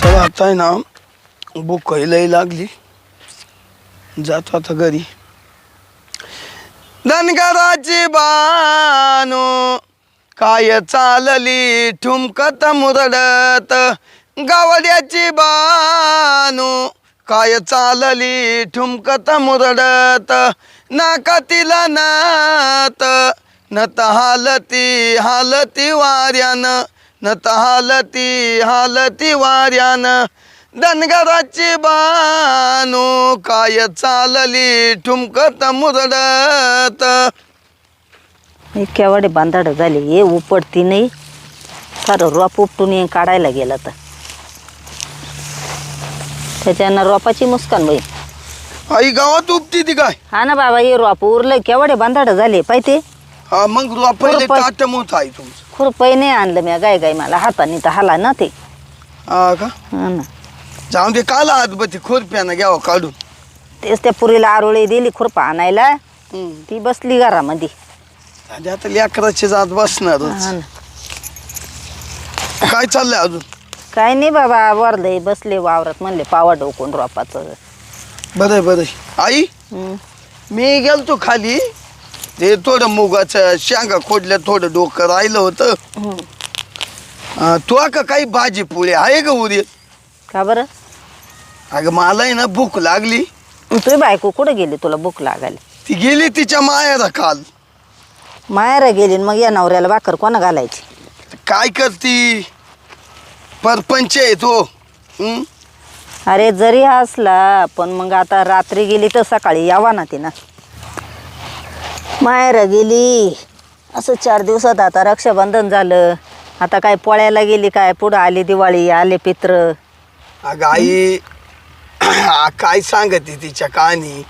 चला आता आहे ना बुक लई लागली. जातो आता घरी. धनगराची बानो काय चालली ठुमकत मुरडत. गावड्याची बानो काय चालली ठुमकत मुरडत. नाका तिला नात. नत हालती हालती वाऱ्यानं. नत हालती हालती वाऱ्यानं. धनगराची बानो काय चालली ठुमकत मुरडत. हे केवढे बांधाड झाले हे उपडती नाही. सारं रोप उपटून ये काढायला गेलं तर. त्याच्यानं रोपाची मुस्कान बाई आई गावात उपटी ती काय? हा ना बाबा हे रोप उरलं केवढे बांधाड झाले पाहिजे हा मग रुवा पहिले खुरपं. ताट मोठ आहे तुमचं. खुरपई नाही आणलं मी गाय गाय मला हाताने तर हाला ना ते. हा का? हा ना. जाऊन दे काला हात बती खुरप्यानं घ्यावं काढून. तेच त्या पुरीला आरोळी दिली खुरपा आणायला. ती बसली घरामध्ये. आणि आता लेकराची जात बसणार हा ना. काय चाललंय अजून? काय नाही बाबा वरले बसले वावरात म्हणले पावा डोकून रोपाचं. बरं बरं आई. मी गेलतो खाली. ते थोडं मुगाचं शेंगा खोडल्या थोडं डोकं राहिलं होतं. अं, तू का काही भाजी पोळी आहे का उरी? का बरं? अगं मला आहे ना भूक लागली. तुझी बायको कुठं गेली? तुला भूक लागायला. ती गेली तिच्या मायाला काल. माहेरा गेली आणि मग या नवऱ्याला भाकर कोणा घालायची? काय करती? परपंच आहे तो हं? अरे जरी असला पण मग आता रात्री गेली तर सकाळी यावा ना तिनं. माहेरा गेली. असं चार दिवसात आता रक्षाबंधन झालं. आता काय पोळ्याला गेली काय? पुढं आली दिवाळी आले पित्र. अगं आई काय सांगते तिच्या कहाणी?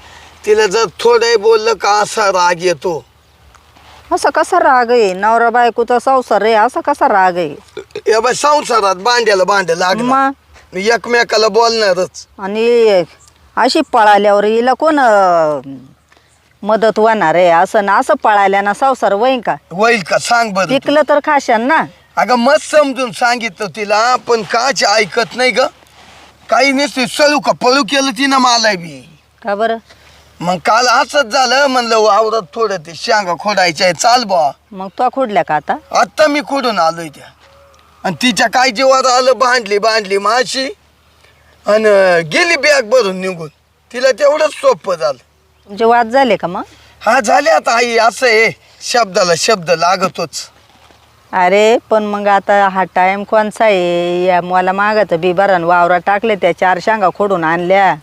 तिला जर थोडं बोललं का असा राग येतो? असं कसा राग आहे? नवरा बायकोचा संसार आहे असा कसा राग आहे? या बाई संसारात भांड्याला भांड लागलं. मग? एकमेकाला बोलणारच. आणि अशी पळाल्यावर हिला कोण अं, मदत होणार आहे असं ना असं पळाल्यानं संसार वहीन का? होईल का? सांग बरं तू. पिकलं तर खाशान ना. अगं मस्त समजून सांगितलं तिला पण काच ऐकत नाही ग. काही नसते सळू का पळू केलं तिनं मला बी. का बरं? मग काल असंच झालं म्हणलं वावरात थोडं ते शेंगा खोडायच्या चाल बा मग तो खुडल्या का आता? आत्ता मी खोडून आलोय त्या. आणि तिच्या काय जीवावर आलं बांधली बांधली माशी. आणि गेली बॅग भरून निघून. तिला तेवढंच सोपं झालं. तुमचे वाद झाले का मग? हा झाले आता आई असं आहे. शब्दाला शब्द लागतोच. अरे पण मग आता हा टाइम कोणचा आहे? या मला मागाचं बिबारण वावरा टाकले त्या चार शांगा खोडून आणल्या.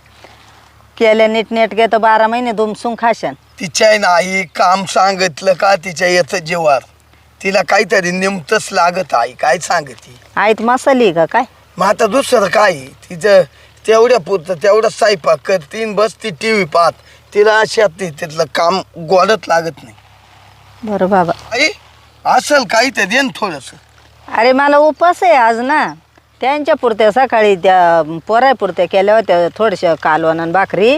केल्या नीट नेट तर बारा महिने दुमसून खाशान. तिच्या आहे ना आई काम सांगितलं का तिच्या येतं जीवार तिला काहीतरी निमतच लागत आई काय सांगते? आयत मसाली का काय? मग आता दुसरं काय? तिचं तेवढ्या पुरतं तेवढं स्वयंपाक करतीन बस ती टी व्ही पाहत. तिला अशात नाही तिथलं काम गोडत लागत नाही. बरं बाबा. आई असेल काही तर देन थोडंसं. अरे मला उपास आहे आज ना. त्यांच्या पुरत्या सकाळी त्या पोराय पुरत्या केल्या होत्या थोड्याशा कालवण आणि भाकरी.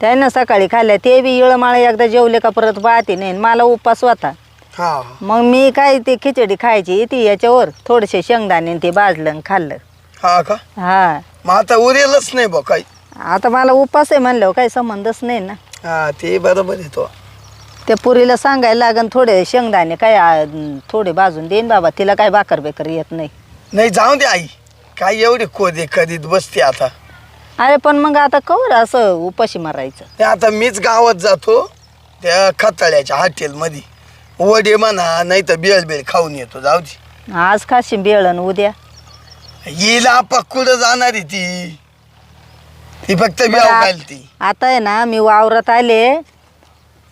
त्यानं सकाळी खाल्ल्या ते बी इळमाळ एकदा जेवले का परत पाहते नाही. आणि मला उपास होता. हा. मग मी काय ते खिचडी खायची ती याच्यावर थोडेसे शेंगदाणे आणि ते भाजलं आणि खाल्लं. हा का? हा. मग आता उरेलच नाही बा काही. आता मला उपास आहे म्हणलं काही संबंधच नाही ना. हा ते बरोबर आहे तो. त्या पुरीला सांगायला लागन थोडे शेंगदाणे काय आ, थोडे भाजून देईन बाबा तिला काय भाकर बेकर येत नाही. नाही जाऊ दे आई. काय एवढे कोदे करीत बसते आता. अरे पण मग आता कवर असं उपाशी मारायचं? ते आता मीच गावात जातो त्या खताळ्याच्या हॉटेलमध्ये. वडे म्हणा नाही तर बेळ बेळ खाऊन येतो जाऊ दे. आज खाशी बेळण उद्या. येईल आपा कुठं जाणार आहे ती? ती फक्त आ- घालती आता आहे ना मी वावरात आले.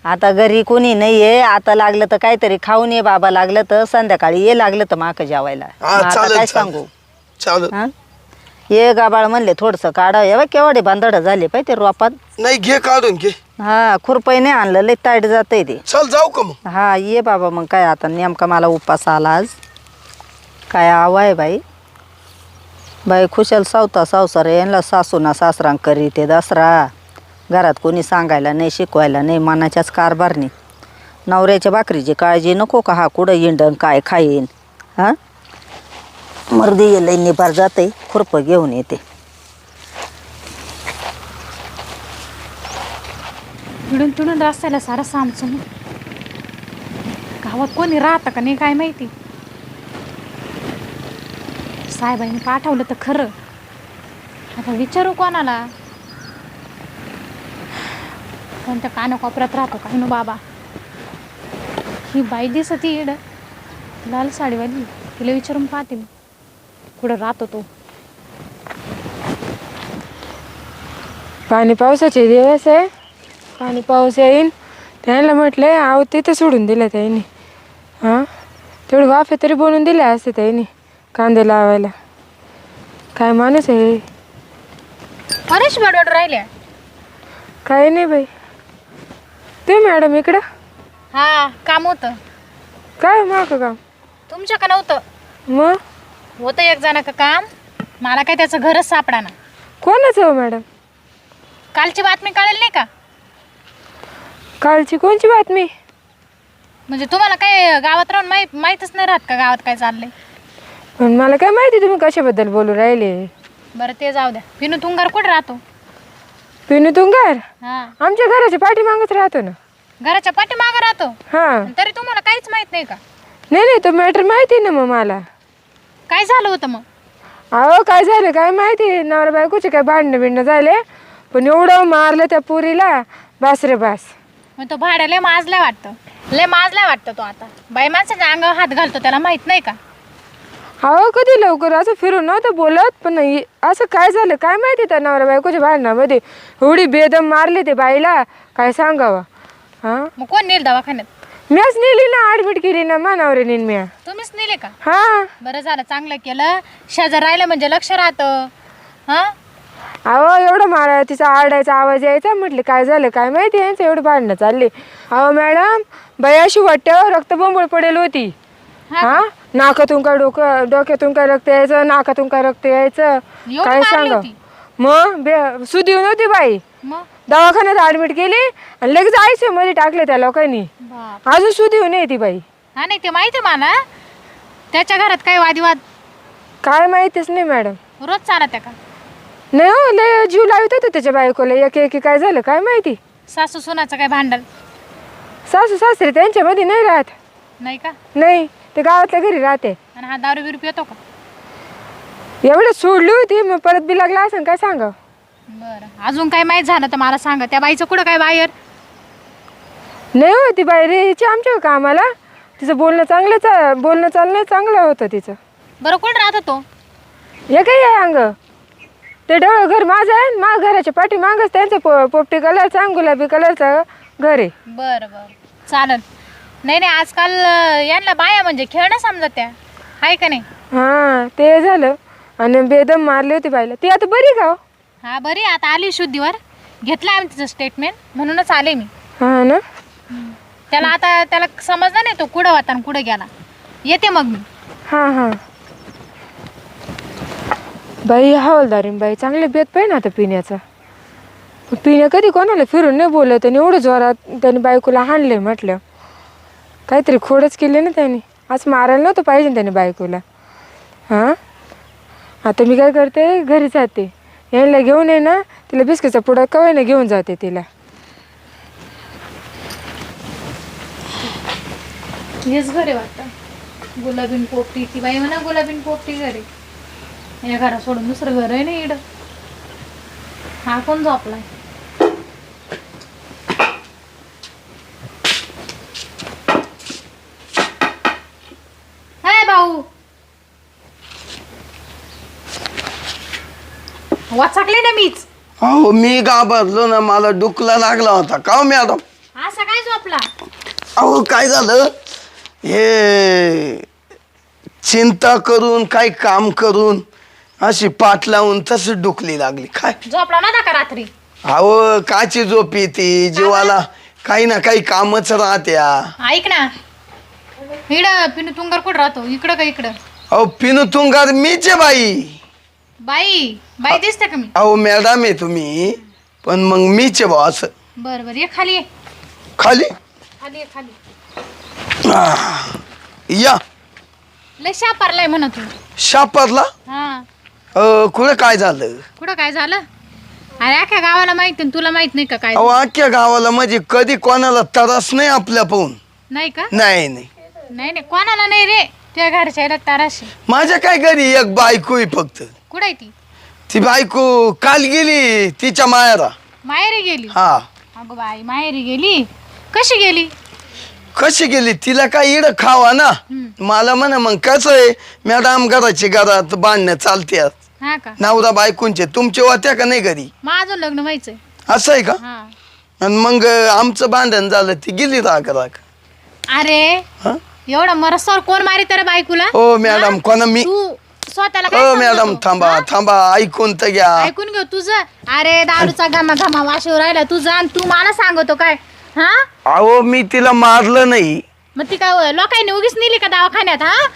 आता घरी कोणी नाही आहे आता लागलं तर काहीतरी खाऊन ये बाबा. लागलं तर संध्याकाळी ये. लागलं तर माक जेवायला. हा मग आता चालेल काय. सांगू? चालेल हा? ये गाबाळ म्हणले थोडंसं काढा. हे बघ केवढे बांधड झाले पाहिजे रोपात. नाही घे काढून घे. हा खुरपई नाही आणलं. लई ताईट जातंय ते. चल जाऊ का मग? हा ये बाबा. मग काय आता नेमका मला उपास आला आज. काय आवा आहे बाई. बाई खुशाल सावता सावसार यांना सासूना सासरांक करी ते दसरा. घरात कोणी सांगायला नाही शिकवायला नाही मनाच्याच कारभार नाही नवऱ्याच्या भाकरीची काळजी नको का? हा कुठं इंडन काय खाईन? हां? मर्दी येईल निभार जाते खुरपं घेऊन येते. इडून तिडून रस्त्याला सारं सामसून. गावात कोणी राहतं का नाही काय माहिती? साहेबांनी पाठवलं तर खरं. आता विचारू कोणाला? कोणत्या कानाकोपऱ्यात राहतो काही नो बाबा? ही बाई दिसत इड लाल साडीवाली. तिला विचारून पाहते मी. कुठं राहतो तो? पाणी पावसाचे दिवस आहे. पाणी पाऊस येईन. त्यांना म्हटलं आहो तिथं सोडून दिलं त्यांनी. हां? तेवढं वाफे तरी बनवून दिले असते त्यांनी. कांदे लावायला. काय माणूस आहे अरेश बडबड राहिल्या काही नाही बाई. ते मॅडम इकडं? हा काम होतं. काय माग काम? तुमच्या का नव्हतं? मग? होतं एक जणाचं काम? मला काय त्याचं घरच सापडाना. कोणाचं हो मॅडम? कालची बातमी कळेल नाही का? कालची कोणची बातमी? म्हणजे तुम्हाला काय गावात राहून माहीत माहीतच नाही राहत का गावात काय चाललंय? पण मला काय माहिती तुम्ही कशाबद्दल बोलू राहिले. बरं ते जाऊ द्या. पिनू तुंगार कुठे राहतो? पिनू तुंगार? हा. आमच्या घराच्या पाठीमागच राहतो ना. घराच्या पाठीमागं राहतो? हां. तरी तुम्हाला काहीच माहीत नाही का? नाही नाही तो मॅटर माहिती ना मग मला. काय झालं होतं मग? अहो काय झालं काय माहिती? नवरा बायकोचे काय भांडणं बिंडणं झाले? पण एवढं मारलं त्या पुरीला बास रे बास. मग तो भाड्या लय माजलाय वाटतं. लय माजलाय वाटतं तो आता. बाई माणसाच्या अंगावर हात घालतो त्याला माहीत नाही का? अहो कधी लवकर? असं फिरून नव्हतं बोलत पण असं काय झालं? काय माहिती त्या नवरा बायकोच्या भांडणामध्ये? एवढी बेदम मारली ते बाईला. काय सांगावं? हां? मग कोण नेल दवाखान्यात? मीच नेली ना ॲडमिट केली ना मानावरे नेन म्या. तुम्हीच नेले का? हां. बरं झालं चांगलं केलं. शेजार राहिलं म्हणजे लक्ष राहतं. हा? अहो एवढं मारा तिचा आरडायचा आवाज यायचा म्हटले काय झालं काय माहिती यांचं एवढं भांडणं चालले. अहो मॅडम बाई अशी वाटतं रक्त बोंबळ पडेल होती. हा? नाकातून काय डोकं डोक्यातून काय रक्त यायचं नाकातून काय रक्त यायचं? एवढी काय मारली सांगा? होती? मग बे नव्हती बाई. मग? दवाखान्यात ऍडमिट केली आणि लगेच आयसीयू मध्ये टाकले त्या लोकांनी. बाप. अजून सुदी नाही ती बाई. हा नाही ते माहिती आहे मला. त्याच्या घरात काही वादिवाद काय माहितीच नाही मॅडम. रोज चालत आहे का? नाही हो लय जीव लावित होते त्याच्या बायकोला. एक एक काय झालं काय माहिती? सासू सुनाचं काय भांडण? सासू सासरे त्यांच्यामध्ये नाही राहत. नाही का? नाही. ते गावातल्या घरी राहते. आणि हा दारू बिरू पितो का? एवढं सोडली होती मग परत बी लागला असं काय सांगा बरं. अजून काय माहीत झालं तर मला सांगा. त्या बाईचं कुठं काय बाहेर? नाही हो ती बाई रेची आमच्या कामाला. तिचं बोलणं चांगलं चा बोलणं चालणं चांगलं होतं तिचं. बरं कुठं राहत होतो हे काय आहे अंग. ते डोळं घर माझं आहे आणि माझ्या घराच्या पाठी मागच त्यांचं पो पोपटी कलरचा आणि गुलाबी कलरचा घर आहे. बरं बरं. चालेल. नाही नाही आजकाल अं, यांना बाया म्हणजे खेळणं समजत त्या. आहे का नाही? हां ते झालं. आणि बेदम मारली होती बाईला. ती आता बरी का हो? हा बरी आता आली शुद्धीवर. घेतलं आम्ही तिचं स्टेटमेंट म्हणूनच आले मी. हां ना? त्याला आता त्याला समजलं नाही तो कुठं होता आणि कुठं गेला. येते मग मी. हां हां. बाई हवालदारीन बाई. चांगले बेत पाहिजे ना आता पिण्याचा. पिण्या कधी कोणाला फिरून नाही बोलत आणि एवढं जोरात त्याने बायकोला हाणले म्हटलं. काहीतरी खोडच केले ना त्याने. आज मारायला नव्हतं पाहिजे ना त्याने बायकोला. हां? आता मी काय करते घरी जाते. यांना घेऊन ये ना तिला बिस्किटचा पुडा कवाय ना घेऊन जाते तिला. हेच घरे वाटतं. गुलाबीन पोपटी ती बाई म्हणा गुलाबीन पोपटी घरे. या घरा सोडून दुसरं घर आहे ना इड हा कोण झोपलाय हाय भाऊ वाचकले ना मीच. अहो मी घाबरलो ना मला डुकला लागला होता. का हो मॅडम काय झोपला. अहो काय झालं? हे चिंता करून काही काम करून अशी पाठ लावून तशी डुकली लागली. काय? झोपला नव्हता का रात्री? अहो काची झोप येते जीवाला काही ना काही कामच राहत्या. ऐक ना. इड पिनू तुंगर कुठं राहतो? इकडं का इकडं? अहो पिनू तुंगार मीच आहे बाई. बाई बाई दिसते का मी? अहो मॅडम आहे तुम्ही पण मग मीच आहे बा असं. बर बर ये खाली ये. खाली? खाली ये खाली आह, या. लय शापारलाय म्हणा तू. शापरला? हा. कुठं काय झालं? कुठं काय झालं? अरे अख्ख्या गावाला माहिती तुला माहीत नाही का काय अहो अख्ख्या गावाला म्हणजे कधी कोणाला त्रास नाही आपल्या पाहून नाही का? नाही नाही. नाही नाही कोणाला नाही रे. तुझ्या घरच्या याला ताराशी माझ्या काय घरी एक बायको आहे फक्त. कुठं ती? ती बायको काल गेली तिच्या मायारा माहेरी गेली? हा. अगं बाई माहेरी गेली? कशी गेली? कशी गेली? तिला काय इड खावा ना? मला म्हणा मग कसं आहे? मॅडम घराची घरात बांधणं चालत्यात हा का? नवरा बायकोंचे तुमचे होत्या का नाही घरी? माझं लग्न व्हायचंय असं आहे का? हा. आणि मग आमचं भांडण झालं ती गेली राग राग. अरे हा? एवढा मरसवर कोण मारी तर बायकोला? हो मॅडम कोणा मी तू स्वतःला काय समजतो? मॅडम थांबा? थांबा ऐकून तर घ्या. ऐकून घेऊ तुझं? अरे दारूचा घामा घामा वाशीवर राहिला तुझा आणि तू मला सांगतो काय? हा? अहो मी तिला मारलं नाही. मग ती काय लोकांनी उगीच नेली का दवाखान्यात हा?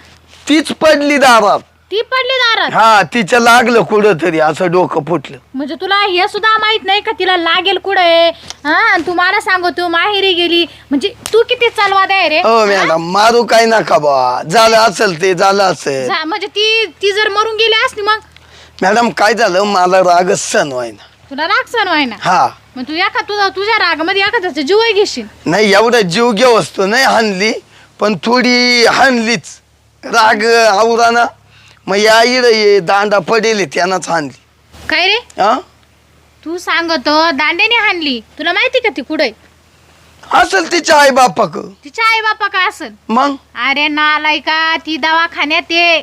तीच पडली दारात. ती पडली दारात. हा तिच्या लागलं कुठं तरी असं डोकं फुटलं. म्हणजे तुला हे सुद्धा माहीत नाही का तिला लागेल कुठे हा? आणि तू मला सांगतो माहेरी गेली. म्हणजे तू किती चालवा द्याय रे? हो मॅडम मारू काय नका बा. झालं असेल ते झालं असेल. म्हणजे ती ती जर मरून गेली असती मग? मॅडम काय झालं? मला रागच सण व्हायना. तुला राग सण व्हायना? हा. मग तू एका तुझा तुझ्या रागामध्ये एखाद्याचा जीव घेशील. नाही एवढा जीव घे वस्तू नाही हाणली पण थोडी हाणलीच. राग आवराना. मग या इड ये दांडा पडेल त्यानंच हाणली. काय रे? हा तू सांगतो दांड्याने हाणली. तुला माहिती का ती कुठे असेल तिच्या आई बापाक तिच्या आई बापा का असेल? मग? अरे नालाय का ती दवाखान्यात ये.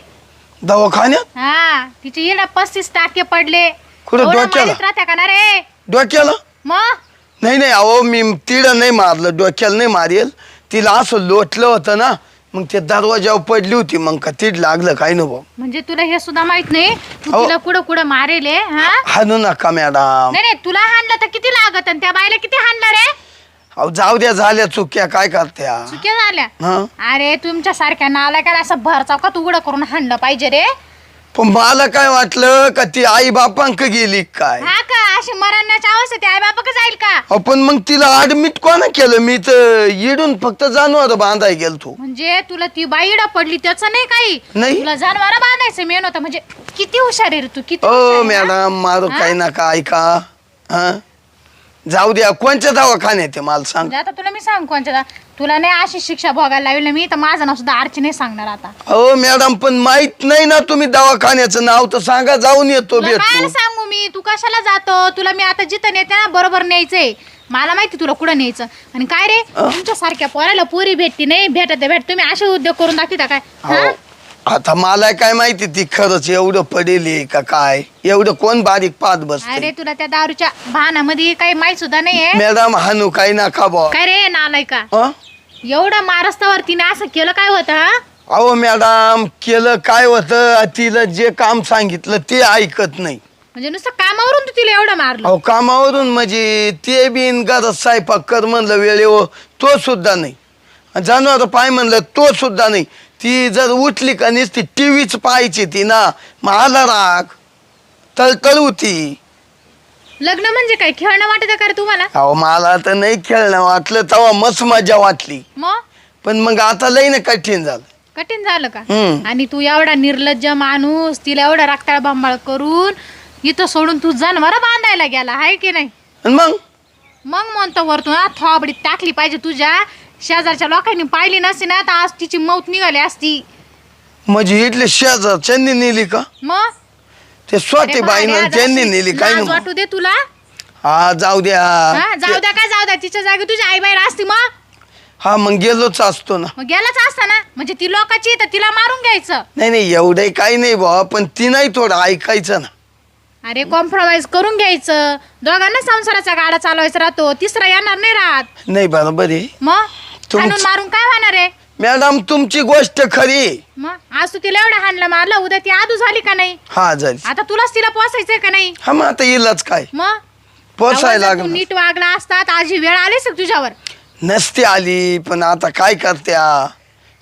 दवाखान्यात? हा तिचे येडा पस्तीस टाके पडले. कुठं एवढं डोक्याला? मारीत राहत्या का ना रे? डोक्याला? मग? नाही नाही अहो मी तिडं नाही मारलं डोक्याला नाही मारेल. तिला असं लोटलं होतं ना मग ते दरवाजावर पडली होती मग का तीड लागलं काय नो भाऊ म्हणजे तुला हे सुद्धा माहीत नाही? तू अहो. तिला कुठं कुठं मारेल हे, हा? हाणू नका मॅडम. नाही नाही तुला हाणलं तर किती लागत आणि त्या बाईला किती हाणलं रे? अहो जाऊ द्या झाल्या चुक्या काय करत्या? चुक्या झाल्या? हा. अरे तुमच्या सारख्या नाला काय असं भर चौकात उघडं करून हाणलं पाहिजे रे. पण मला काय वाटलं का ती आई बापांक गेली काय? हा का? अशी मरण्याच्या अवस्था ते आई जाईल का? अहो, पण मग तिला ऍडमिट कोणा केलं? मी तर इडून फक्त जनावर बांधाय गेलतो. म्हणजे तुला ती बाईडा पडली त्याचं नाही काही. नाही. तुला जनावर बांधायचं मेन होतं. म्हणजे किती हुशार आहे रे तू? किती ओ आहे? मॅडम मारू हा? काय नका ऐका. हा? जाऊ द्या कोणच्या दवाखान्यात आहे मला सांग. म्हणजे आता तुला मी सांग कोणच्या दा- तुला नाही अशी शिक्षा भोगायला लावली ना मी तर माझं नाव सुद्धा आरची नाही सांगणार आता. हो मॅडम पण माहीत नाही ना तुम्ही दवाखान्याचं नाव तर सांगा जाऊन येतो तुला काय भेटतो सांगू मी? तू कशाला जातो? तुला मी आता जिथं नेते ना बरोबर न्यायचंय. मला माहिती तुला कुठं न्यायचं. आणि काय रे? तुमच्या सारख्या पोराला पोरी भेटती नाही भेटत भेट तुम्ही असे उद्योग करून दाखविता काय? हा? आता मला काय माहिती ती खरंच एवढं पडेल आहे का काय? एवढं कोण बारीक पाहत बसते अरे तुला त्या दारूच्या भानामध्ये काही माहीत सुद्धा नाहीये? मॅडम हानू काय नका बा काय रे नालाय का? एवढं मारस्तावर तिने असं केलं काय होतं हा? अहो मॅडम केलं काय होतं? तिला जे काम सांगितलं ते ऐकत नाही. म्हणजे नुसतं कामावरून तू तिला एवढं मारलं? अहो कामावरून म्हणजे ते बिन घरात स्वयंपाक कर म्हणलं वेळेवर तो सुद्धा नाही. जनावर पाय म्हणलं तो सुद्धा नाही. ती जर उठली का नुसती टी व्हीच पाहायची ती ना मग आला राग तळतळ होती. लग्न म्हणजे काय? खेळणं वाटत का रे तुम्हाला? अहो मला तर नाही खेळणं वाटलं तेव्हा मस्त मजा वाटली. मग? पण मग आता लई ना कठीण झालं. कठीण झालं का? हम्म. आणि तू एवढा निर्लज्ज माणूस तिला एवढा राखताळ बांबाळ करून इथं सोडून तू जनावर बांधायला गेला आहे की नाही? आणि मग? मग म्हणतो वरतून हा थोबडीत टाकली पाहिजे तुझ्या. शेजारच्या लोकांनी पाहिली नसती ना तर आज तिची मौत निघाली असती. म्हणजे इथले शेजारच्यांनी नेली का? मग? ते स्वाती बाईनं त्यांनी नेली काय लाज वाटू दे तुला. हा जाऊ द्या. हा जाऊ द्या काय जाऊ द्या तिच्या जागी तुझी आई बाहेर असती मग. हा मग गेलोच असतो ना. मग गेलाच असता ना. म्हणजे ती लोकांची तर तिला मारून घ्यायचं. नाही नाही एवढंही काही नाही बाबा पण ती नाही थोडं ऐकायचं ना. अरे कॉम्प्रोमाइज करून घ्यायचं. दोघांना संसाराचा गाडा चालवायचा राहतो. तिसरा येणार नाही राहत. नाही बरोबर आहे. मग? तुमच- हाणून मारून काय होणार आहे? मॅडम तुमची गोष्ट खरी. मग? आज तू तिला एवढं हाणलं मारलं उद्या ती आदू झाली का नाही? हा झाली. आता तुलाच तिला पोसायचंय का नाही? हा मग आता येईलच काय? मग? पोसायला तू नीट वागला असतात आज ही वेळ आलीच तुझ्यावर. नसती आली पण आता काय करत्या?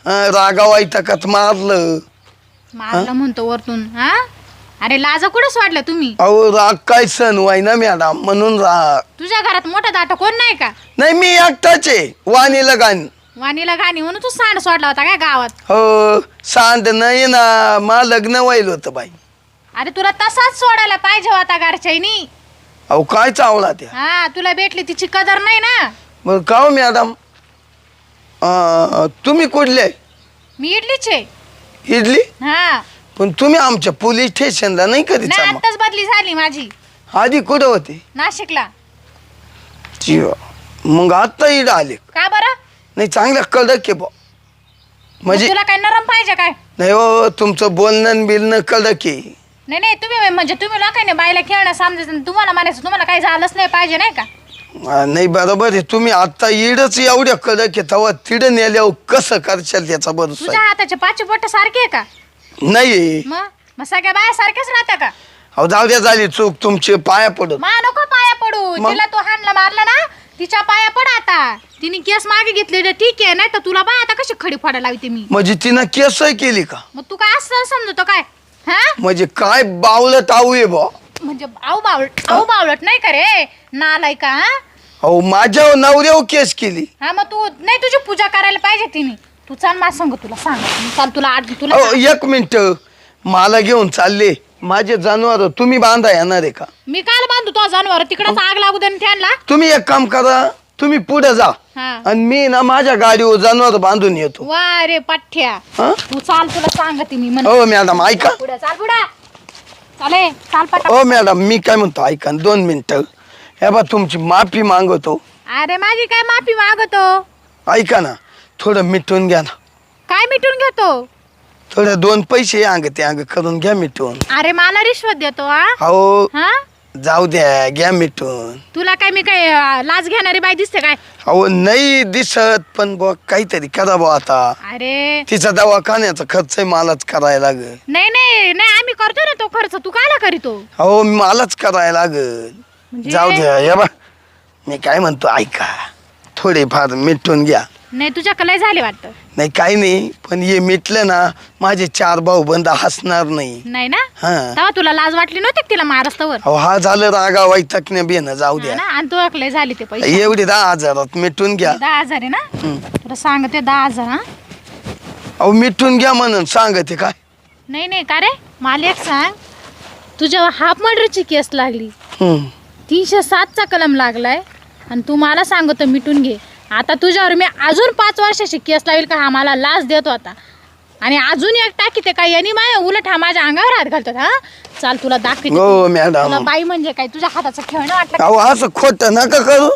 हं, रागावाई तकत मारलं. मारलं म्हणतो वरतून हा? अरे लाजा कुठंच वाटलं तुम्ही? अहो राग काय सण वाय ना मॅडम? म्हणून राग. तुझ्या घरात मोठा दाटा कोण नाही का? नाही मी एकटाच आहे. वाणीला गाण. वाणीला गाणी म्हणून तू सांड सोडला होता काय गावात? हो सांड नाही ना मा लग्न व्हायला होतं बाई. अरे तुला तसाच सोडायला पाहिजे होता घरच्यानी. अहो काय चावला त्या? हा तुला भेटली तिची कदर नाही ना. मग का हो मॅडम? अं, तुम्ही कुठले? मी इडलीच. आहे इडली? हा. पण तुम्ही आमच्या पोलीस स्टेशनला नाही कधी नाही आताच बदली झाली माझी. आधी कुठं होते? नाशिकला. जीवा. मग आता इड आले. का बरं? नाही चांगल्या कडक आहे बा मग म्हणजे तुला काय नरम पाहिजे काय? नाही हो तुमचं बोलणं बिलणं कडक आहे नाही नाही तुम्ही म्हणजे तुम्ही लोकांनी बायला खेळणं समजायचं तुम्हाला म्हणायचं तुम्हाला काही झालंच नाही पाहिजे नाही का? नाही बरोबर आहे. तुम्ही आता इडच एवढ्या कडक आहे तेव्हा तिड नेल्यावर कसं करशाल त्याचा भरोसा तुझ्या हाताचे पाचशे बोट सारखे आहे का? नाही. मग? मग सगळ्या बाया सारख्याच राहत्या का? अहो जाऊ द्या झाली चूक. तुमचे पाया पडत मा नको पाया पडू. मग? तिला तू हाणला मारला ना तिच्या पाया पड आता. तिने केस मागे घेतले ठीक आहे नाही तर तुला बाय आता कशी खडी फोडायला लावते मी? म्हणजे तिनं केसही केली का? मग तू काय असं समजतो काय? हा? म्हणजे काय बावलं टाऊ आहे बा? म्हणजे आऊ बावळट आऊ बावळट नाही का रे? नालाय का हा? अहो माझ्या नवऱ्यावर केस केली. हा मग तू नाही तुझी पूजा करायला पाहिजे तिने. तू चाल मला सांग तुला सांग. चाल तुला आठ तुला अहो एक मिनिट. मला घेऊन चालले. माझे जनावर तुम्ही बांधा येणार आहे का? मी काल बांधू तो जनावर. तिकडच आग लागू दे त्यांना. तुम्ही एक काम करा. तुम्ही पुढे जा. हा. आणि मी ना माझ्या गाडीवर जनावर बांधून येतो. वा रे पठ्ठ्या हा? तू चाल तुला सांगते मी म्हण हो मॅडम ऐका. पुढे चाल पुढे. चाले चाल पट हो मॅडम मी काय म्हणतो ऐका ना, दोन मिनिटं. हे बा तुमची माफी मागवतो. अरे माझी काय माफी मागतो ऐका ना थोडं मिटून घ्या ना. काय मिटून घेतो? थोडं दोन पैसे अंग ते अंग करून घ्या मिटून. अरे मला रिश्वत देतो हा? अहो हा? जाऊ द्या घ्या मिटून तुला काय मी काय अं, लाज घेणारी बाई दिसते काय? अहो नाही दिसत पण बुवा काहीतरी करा बुवा आता. अरे. तिचा दवाखान्याचा खर्च मलाच करायला लागल. नाही नाही नाही आम्ही करतो ना तो खर्च. तू कायला करीतो? अहो मलाच करायला लागल. म्हणजे? जाऊ द्या या बा. मी काय म्हणतो ऐका. थोडेफार मिटून घ्या. नाही तुझ्या कलय झाले वाटतं. नाही काही नाही पण हे मिटलं ना माझे चार भाऊ बंद हसणार नाही. नाही ना? हा. तेव्हा तुला लाज वाटली नव्हती का तिला मारस्तवर? अहो हा झालं रागा वैतकने बेन जाऊ द्या. ना? आणि तुझ्या कलय झाली ते पैसे. एवढे दहा हजारात मिटून घ्या. दहा हजार आहे ना. तुला सांगते दहा हजार हा? अहो मिटून घ्या म्हणून सांगते काय? नाही नाही का रे? मला एक सांग. तुझ्या हाफ मर्डरची केस लागली. हं. तीनशे सातचा कलम लागलाय. आणि तू मला सांगतो मिटून घे. आता तुझ्यावर मी अजून पाच वर्षाची केस लावेल का हा मला लाच देतो आता आणि अजून एक टाकी ते काय यांनी माय उलट हा माझ्या अंगावर हात घालतात हा? चाल तुला दाखवते हो तुला बाई म्हणजे काय? तुझ्या हाताचं खेळणं वाटलं का? अहो असं खोट नका करू.